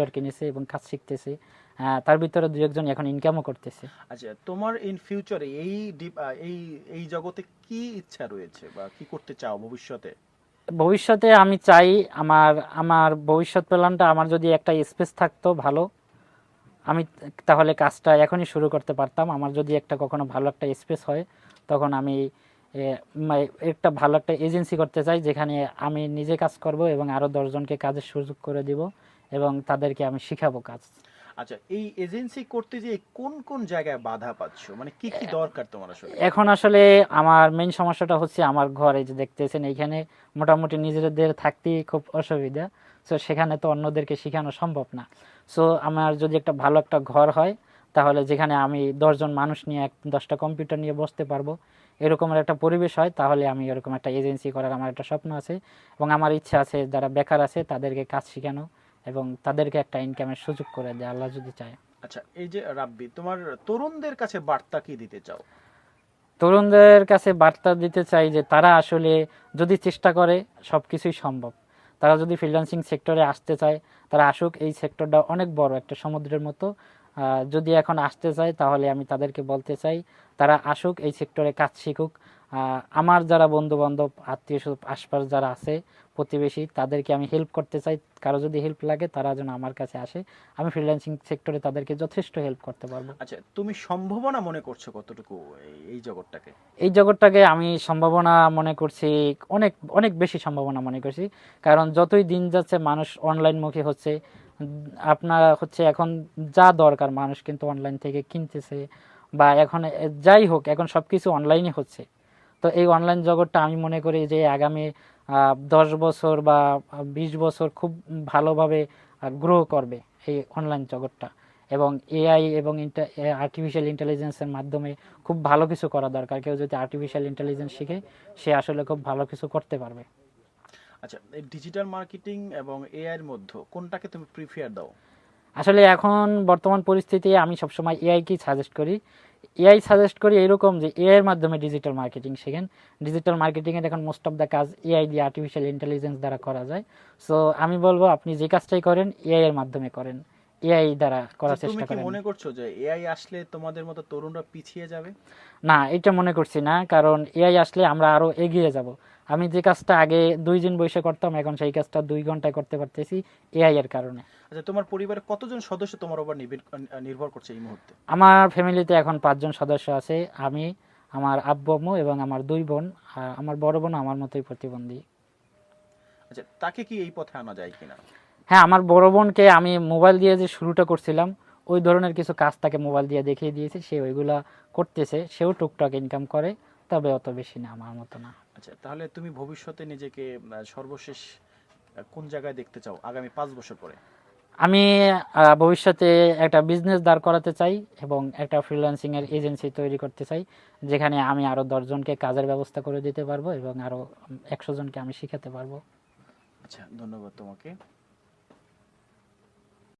Computer কিনেছে এবং কাজ শিখতেছে তার ভিতরে দু একজন এখন ইনকামও করতেছে। আচ্ছা তোমার ইন ফিউচারে এই এই এই জগতে কি ইচ্ছা রয়েছে বা কি করতে চাও ভবিষ্যতে? ভবিষ্যতে আমি চাই আমার আমার ভবিষ্যৎ প্ল্যানটা আমার যদি একটা স্পেস থাকতো ভালো আমি তাহলে কাজটা এখনই শুরু করতে পারতাম। আমার যদি একটা কখনো ভালো একটা স্পেস হয় তখন আমি একটা ভালো একটা এজেন্সি করতে চাই যেখানে আমি নিজে কাজ করব এবং আরও দশজনকে কাজের সুযোগ করে দিব। এবং তাদেরকে আমি শিখাবো কাজ। আচ্ছা এই এজেন্সি করতে যে কোন কোন জায়গায় বাধা পাচ্ছ? মানে কি কি দরকার তোমার আসলে? এখন আসলে আমার মেইন সমস্যাটা হচ্ছে আমার ঘরে যে দেখতেছেন এইখানে মোটামুটি নিজেদের থাকতেই খুব অসুবিধা। সো সেখানে তো অন্যদেরকে শেখানো সম্ভব না। সো আমার যদি একটা ভালো একটা ঘর হয় তাহলে যেখানে আমি দশজন মানুষ নিয়ে এক দশটা কম্পিউটার নিয়ে বসতে পারব এরকমের একটা পরিবেশ হয় তাহলে আমি এরকম একটা এজেন্সি করার আমার একটা স্বপ্ন আছে। এবং আমার ইচ্ছা আছে যারা বেকার আছে তাদেরকে কাজ শেখানো। এবং তাদেরকে একটা ইনকামের সুযোগ করে দেয় আল্লাহ যদি চায়। আচ্ছা এই যে রাব্বি তোমার তরুণদের কাছে বার্তা কি দিতে চাও? তরুণদের কাছে বার্তা দিতে চাই যে তারা আসলে যদি চেষ্টা করে সব কিছুই সম্ভব। তারা যদি ফ্রিল্যান্সিং সেক্টরে আসতে চায় তারা আসুক এই সেক্টরটা অনেক বড় একটা সমুদ্রের মতো। যদি এখন আসতে চায় তাহলে আমি তাদেরকে বলতে চাই তারা আসুক এই সেক্টরে কাজ শিখুক। আমার যারা বন্ধু বান্ধব আত্মীয় স্বজন আশপাশ যারা আছে প্রতিবেশী তাদেরকে আমি হেল্প করতে চাই। কারও যদি হেল্প লাগে তারা যেন আমার কাছে আসে। আমি ফ্রিল্যান্সিং সেক্টরে তাদেরকে যথেষ্ট হেল্প করতে পারব। আচ্ছা তুমি সম্ভাবনা মনে করছ কতটুকু এই- জগৎটাকে? এই জগৎটাকে আমি সম্ভাবনা মনে করছি অনেক অনেক বেশি সম্ভাবনা মনে করছি। কারণ যতই দিন যাচ্ছে মানুষ অনলাইনমুখী হচ্ছে। আপনার হচ্ছে এখন যা দরকার মানুষ কিন্তু অনলাইন থেকে কিনতেছে। বা এখন যাই হোক এখন সব কিছু অনলাইনে হচ্ছে। তো এই অনলাইন জগৎটা আমি মনে করি যে আগামী দশ বছর বা বিশ বছর খুব ভালোভাবে গ্রো করবে এই অনলাইন জগৎটা। এবং এআই এবং আর্টিফিশিয়াল ইন্টেলিজেন্সের মাধ্যমে খুব ভালো কিছু করা দরকার। কেউ যদি আর্টিফিশিয়াল ইন্টেলিজেন্স শিখে, সে আসলে খুব ভালো কিছু করতে পারবে। আচ্ছা ডিজিটাল মার্কেটিং এবং এআই এর মধ্যে কোনটাকে তুমি প্রিফার দাও? আসলে এখন বর্তমান পরিস্থিতি আমি সবসময় এআইকেই সাজেস্ট করি? এআই সাজেস্ট করি এরকম যে এআই এর মাধ্যমে ডিজিটাল মার্কেটিং শেখেন। ডিজিটাল মার্কেটিংয়ের এখন মোস্ট অফ দ্য কাজ এআই দিয়ে আর্টিফিশিয়াল ইন্টেলিজেন্স দ্বারা করা যায়। সো আমি বলব আপনি যে কাজটাই করেন এআই এর মাধ্যমে করেন। এআই দ্বারা করার তুমি চেষ্টা কি করেন। মনে করছ যে এআই আসলে তোমাদের মতো তরুণরা পিছিয়ে যাবে? না এটা মনে করছি না। কারণ এআই আসলে আমরা আরও এগিয়ে যাব। আমি যে কাজটা আগে দুই দিন বসে করতাম এখন সেই কাজটা দুই ঘন্টায় করতে পারতেছি এআই এর কারণে। আচ্ছা তোমার পরিবারে কতজন সদস্য তোমার উপর নির্ভর- করছে এই মুহূর্তে? আমার ফ্যামিলিতে এখন পাঁচজন সদস্য আছে আমি আমার আব্বু আম্মু এবং আমার দুই বোন আর আমার বড় বোন আমার মতোই প্রতিবন্ধী। আচ্ছা তাকে কি এই পথে আনা যায় কিনা? হ্যাঁ আমার বড় বোনকে আমি মোবাইল দিয়ে যে শুরুটা করছিলাম ওই ধরনের কিছু কাজ তাকে মোবাইল দিয়ে দেখিয়ে দিয়েছি সে ওইগুলা করতেছে সেও টুকটাক ইনকাম করে। তবে অত বেশি না আমার মতো না। আচ্ছা তাহলে তুমি ভবিষ্যতে নিজেকে সর্বশেষ কোন জায়গায় দেখতে চাও আগামী পাঁচ বছর পরে? আমি ভবিষ্যতে একটা বিজনেস দাঁড় করাতে চাই এবং একটা ফ্রিল্যান্সিং এর এজেন্সি তৈরি করতে চাই যেখানে আমি আরও দশজনকে কাজের ব্যবস্থা করে দিতে পারব এবং আরও একশো জনকে আমি শিখাতে পারব। আচ্ছা ধন্যবাদ তোমাকে।